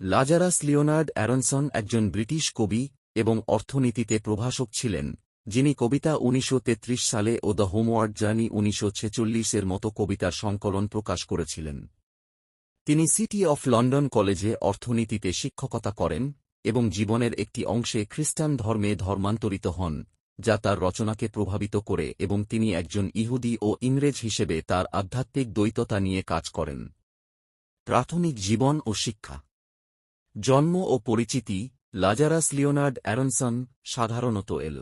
Lazarus Leonard Aronson একজন British কবি এবং অর্থনীতিতে প্রভাষক ছিলেন, যিনি কবিতা উনিশশো তেত্রিশ সালে ও দ্য হোমওয়ার্ড জার্নি উনিশশো ছেচল্লিশ এর মতো কবিতার সংকলন প্রকাশ করেছিলেন। তিনি সিটি অফ লন্ডন কলেজে অর্থনীতিতে শিক্ষকতা করেন এবং জীবনের একটি অংশে খ্রিস্টান ধর্মে ধর্মান্তরিত হন, যা তার রচনাকে প্রভাবিত করে এবং তিনি একজন ইহুদি ও ইংরেজ হিসেবে তার আধ্যাত্মিক দ্বৈততা নিয়ে কাজ করেন। প্রাথমিক জীবন ও শিক্ষা জন্ম ও পরিচিতি লাজারাস লিওনার্ড অ্যারনসন সাধারণত এল।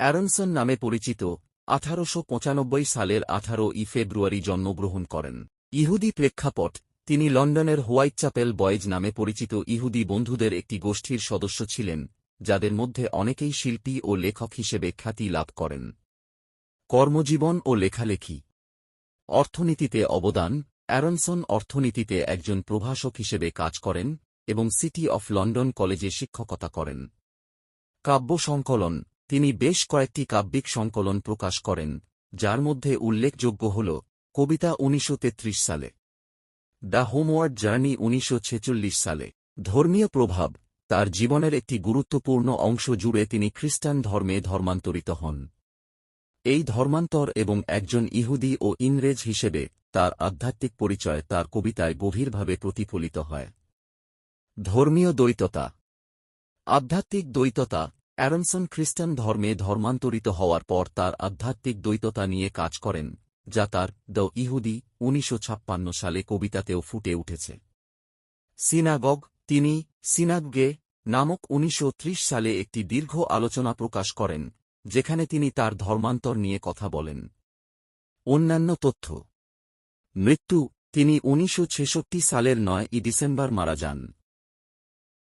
অ্যারনসন নামে পরিচিত আঠারোশ পঁচানব্বই সালের আঠারো ই ফেব্রুয়ারি জন্মগ্রহণ করেন। ইহুদি প্রেক্ষাপট, তিনি লন্ডনের হোয়াইট চ্যাপেল বয়েজ নামে পরিচিত ইহুদি বন্ধুদের একটি গোষ্ঠীর সদস্য ছিলেন, যাদের মধ্যে অনেকেই শিল্পী ও লেখক হিসেবে খ্যাতি লাভ করেন। কর্মজীবন ও লেখালেখি। অর্থনীতিতে অবদান, অ্যারনসন অর্থনীতিতে একজন প্রভাষক হিসেবে কাজ করেন এবং সিটি অফ লন্ডন কলেজে শিক্ষকতা করেন। কাব্য সংকলন, তিনি বেশ কয়েকটি কাব্যিক সংকলন প্রকাশ করেন, যার মধ্যে উল্লেখযোগ্য হল কবিতা উনিশশো তেত্রিশ সালে, দ্য হোমওয়ার্ড জার্নি উনিশশো ছেচল্লিশ সালে। ধর্মীয় প্রভাব, তার জীবনের একটি গুরুত্বপূর্ণ অংশ জুড়ে তিনি খ্রিস্টান ধর্মে ধর্মান্তরিত হন। এই ধর্মান্তর এবং একজন ইহুদি ও ইংরেজ হিসেবে তার আধ্যাত্মিক পরিচয় তার কবিতায় গভীরভাবে প্রতিফলিত হয়। ধর্মীয় দ্বৈততা। আধ্যাত্মিক দ্বৈততা, অ্যারনসন খ্রিস্টান ধর্মে ধর্মান্তরিত হওয়ার পর তার আধ্যাত্মিক দ্বৈততা নিয়ে কাজ করেন, যা তার দ্য ইহুদি উনিশশো ছাপ্পান্ন সালে কবিতাতেও ফুটে উঠেছে। সিনাগগ, তিনি সিনাগগে নামক উনিশশো ত্রিশ সালে একটি দীর্ঘ আলোচনা প্রকাশ করেন, যেখানে তিনি তার ধর্মান্তর নিয়ে কথা বলেন। অন্যান্য তথ্য। মৃত্যু, তিনি উনিশশো ছেষট্টি সালের নয় ই ডিসেম্বর মারা যান।